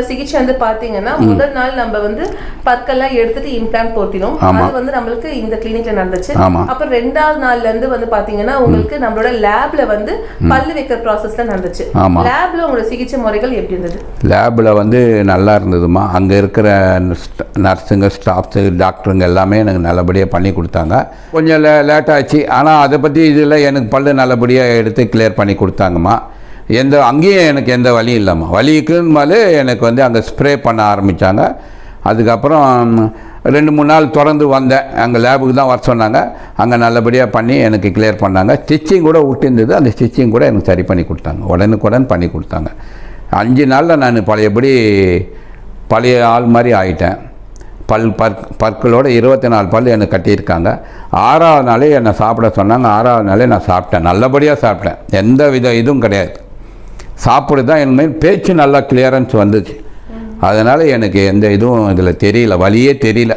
சிகிச்சை வந்து பாத்தீங்கன்னா முதல் நாள் நம்ம வந்து பற்கெல்லாம் எடுத்துட்டு இம்ப்ளான்ட் ஆமா. அது வந்து நம்மளுக்கு இந்த கிளினிக்ல நடந்துச்சு. அப்புறம் ரெண்டாவது நாள்ல இருந்து வந்து பாத்தீங்கன்னா உங்களுக்கு நம்மளோட லேப்ல வந்து பல்லு வைக்கிற ப்ராசஸ்ல நடந்துச்சு. லேப்ல உங்களோட சிகிச்சை முறைகள் எப்படி இருந்தது? லேபில் வந்து நல்லா இருந்ததுமா. அங்கே இருக்கிற நர்ஸுங்க ஸ்டாஃப்ஸு டாக்டருங்க எல்லாமே எனக்கு நல்லபடியாக பண்ணி கொடுத்தாங்க. கொஞ்சம் லே லேட் ஆச்சு. ஆனால் அதை பற்றி இதில் எனக்கு பல்லு நல்லபடியாக எடுத்து கிளியர் பண்ணி கொடுத்தாங்கம்மா. எந்த அங்கேயும் எனக்கு எந்த வலியும் இல்லைம்மா வலிக்குன்னாலே எனக்கு வந்து அங்கே ஸ்ப்ரே பண்ண ஆரம்பித்தாங்க அதுக்கப்புறம் ரெண்டு மூணு நாள் தொடர்ந்து வந்தேன். அங்கே லேபுக்கு தான் வர சொன்னாங்க. அங்கே நல்லபடியாக பண்ணி எனக்கு கிளியர் பண்ணாங்க. ஸ்டிச்சிங் கூட விட்டுருந்தது அந்த ஸ்டிச்சிங் கூட எனக்கு சரி பண்ணி கொடுத்தாங்க. உடனுக்குடன் பண்ணி கொடுத்தாங்க. அஞ்சு நாளில் நான் பழையபடி பழைய ஆள் மாதிரி ஆயிட்டேன். பல் பற் பற்களோட இருபத்தி நாலு பல் எனக்கு கட்டியிருக்காங்க. ஆறாவது நாளே என்னை சாப்பிட சொன்னாங்க. ஆறாவது நாளே நான் சாப்பிட்டேன். நல்லபடியாக சாப்பிட்டேன். எந்த வித இதுவும் கிடையாது. சாப்பிடு தான் இனிமேல் பேச்சு நல்லா கிளியரன்ஸ் வந்துச்சு. அதனால் எனக்கு எந்த இதுவும் இதில் தெரியல வழியே தெரியல.